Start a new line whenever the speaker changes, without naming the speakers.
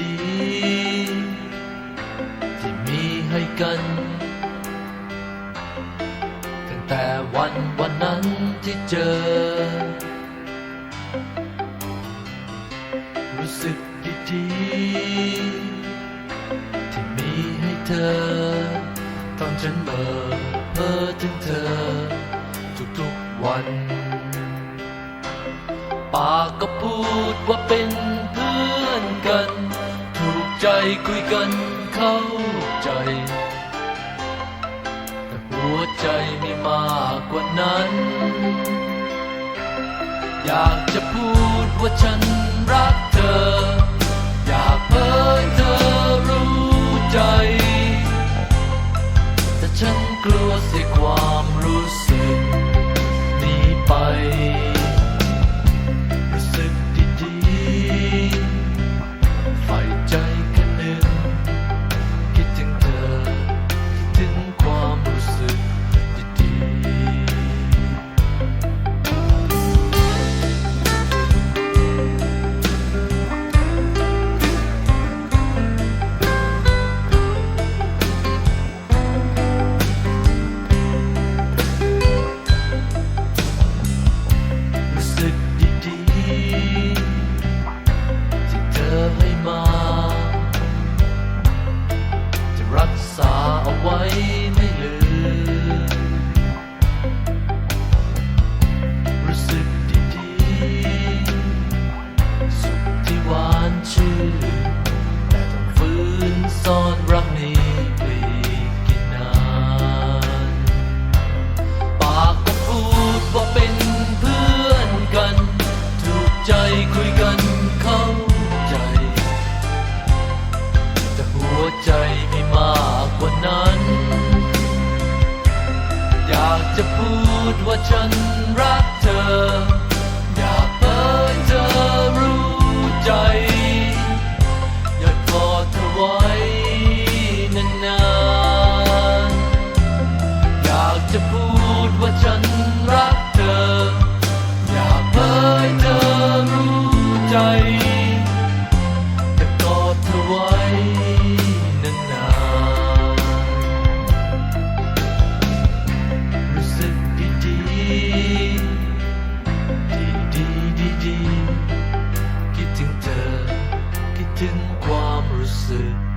ดีๆ ที่มีให้กัน ตั้งแต่วันวันนั้นที่เจอ รู้สึกดีๆ ที่มีให้เธอ ตอนฉันเบอร์เพ้อถึงเธอ ทุกๆวัน ปากก็พูดว่าเป็น กันเข้าใจ แต่หัวใจมีมากกว่านั้น อยากจะพูดว่าฉันรักเธอ อาไว้ไม่ลืม รู้สึกดีๆ สุขที่หวานชื่นแต่ต้องฟื้นซ่อนรักนี้ จะพูดว่าฉันรักเธอ 是